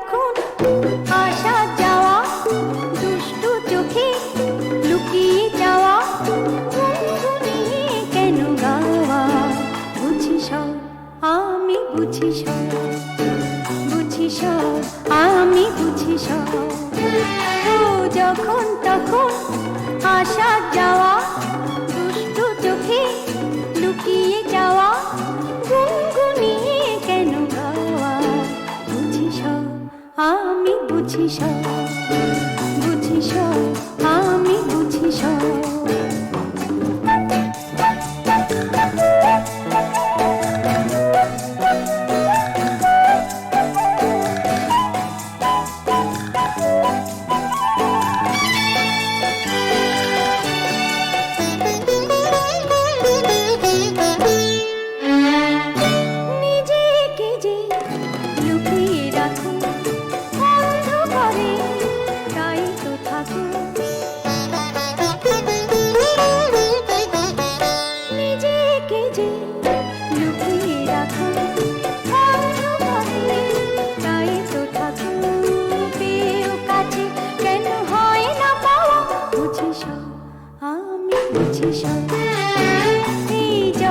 contrário.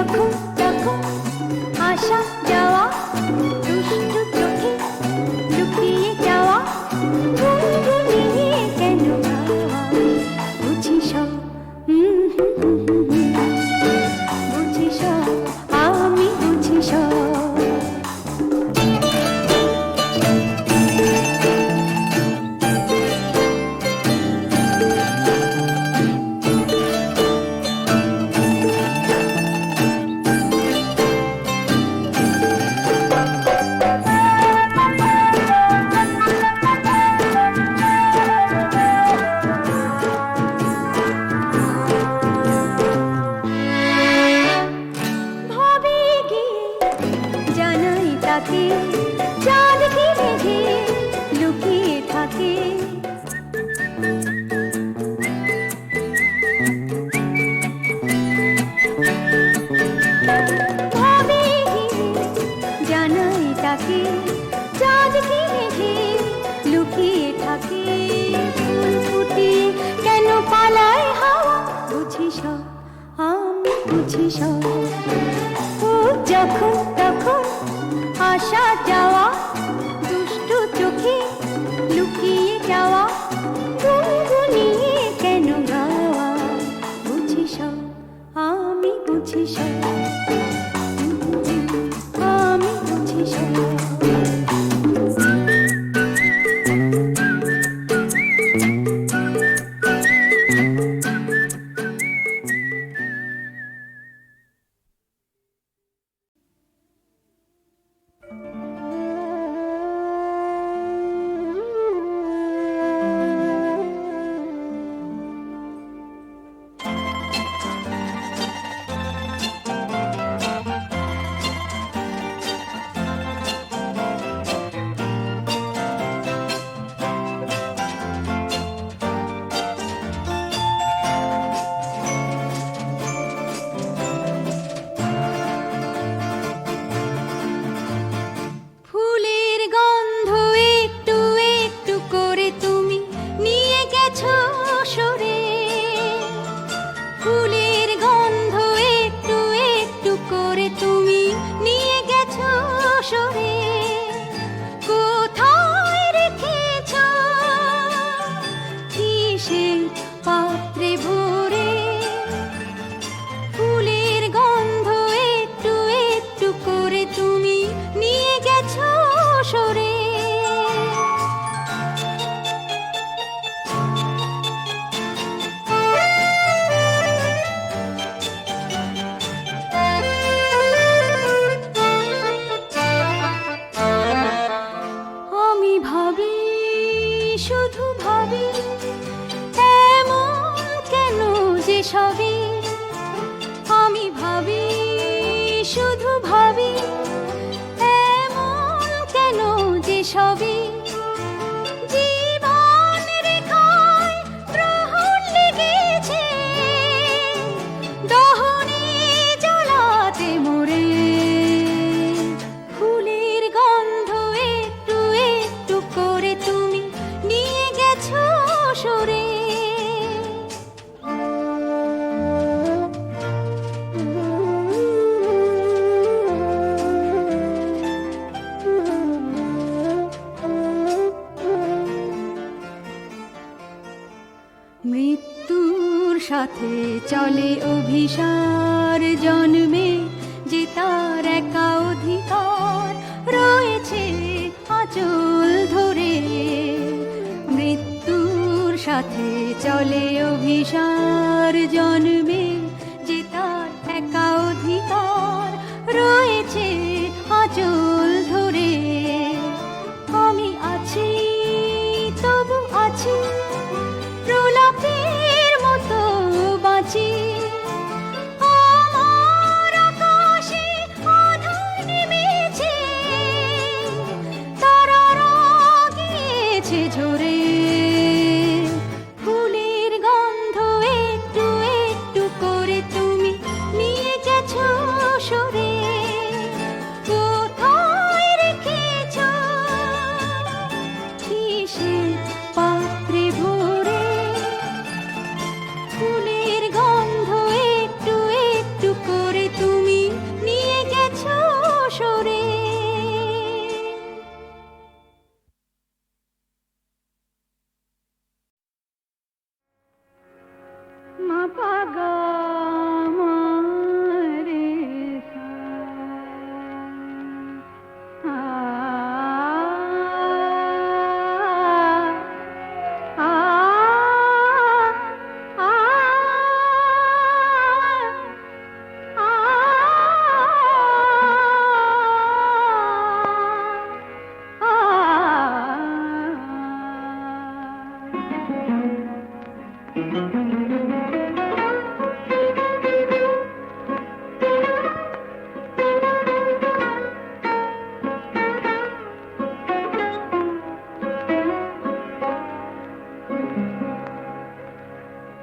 রাখুন রাখুন আসা যাওয়া দুষ্টু रुकिए क्या हुआ? 花 যে চলে অভিসার জন্মে যে তার একা অধিকার রয়েছে আচল ধরে। মৃত্যুর সাথে চলে অভিসার জন্মে যে তার একা অধিকার রয়েছে আচল 祈求的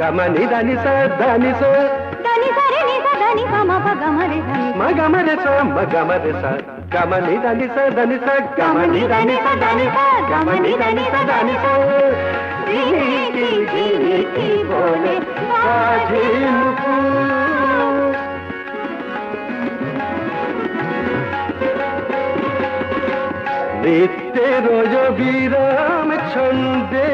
గమని దని స దని స దని సరి ని స దని ప మ ప గ మ రి ధని మ గమరి స మ గమరి స గమని దని స దని స గమని దని స దని స గమని దని స దని స ঝিলিকি ঝিলিকি বলে বাজে নুপুর নিত্যের বিরাম ছন্দে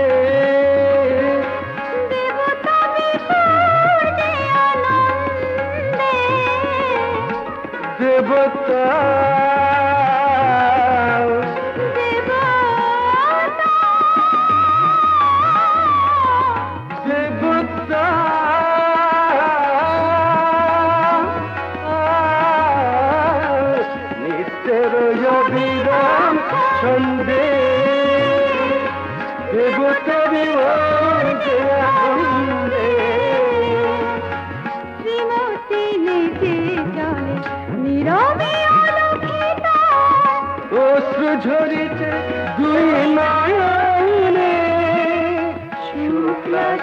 durar.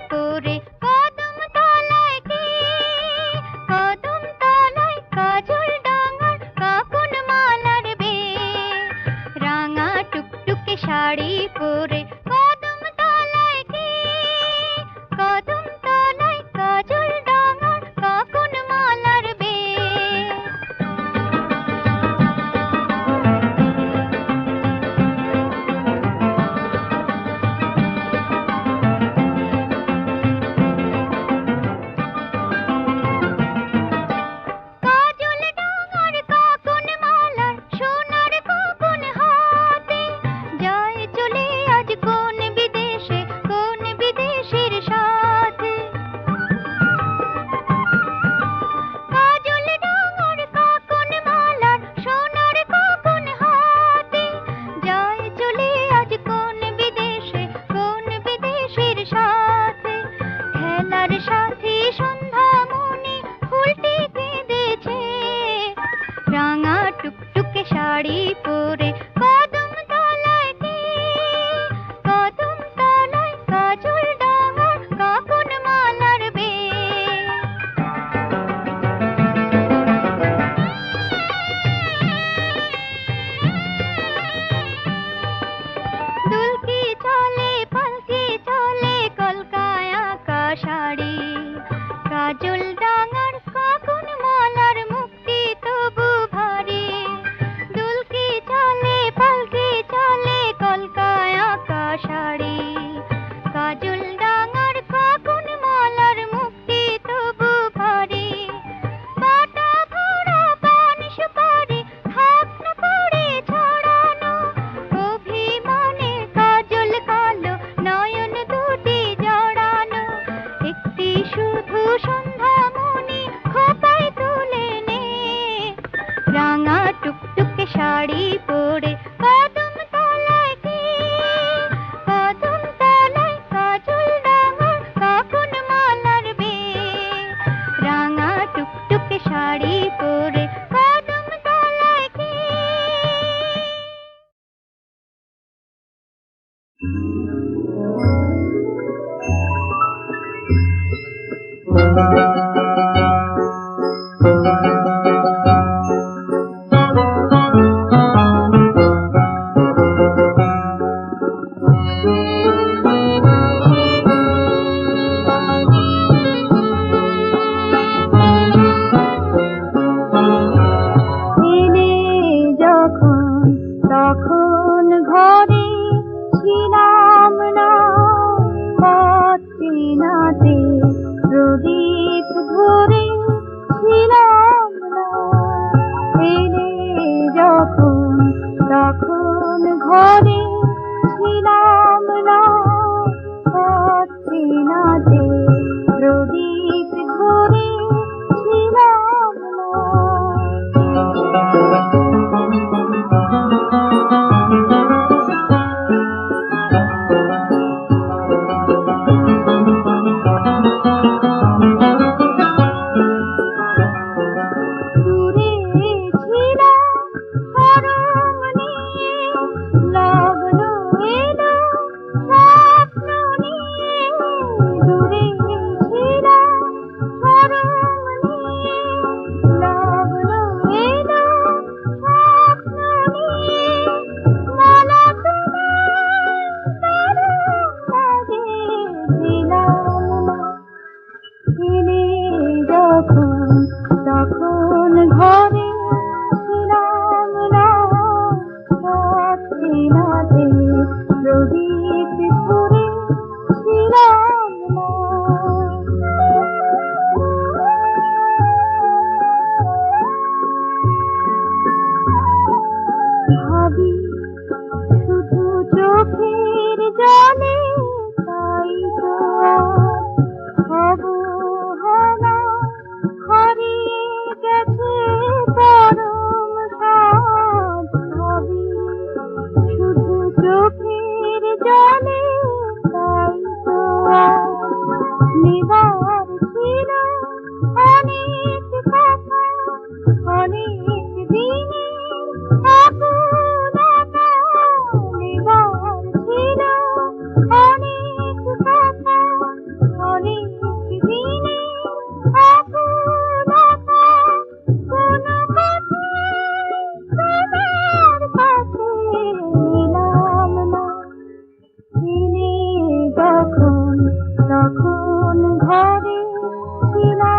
পরে, কদম তলায় কি? কদম তলায় কাজল ডাঙার কাকুন মালার বে রাঙা টুকটুকে শাড়ি পরে Daddy, see my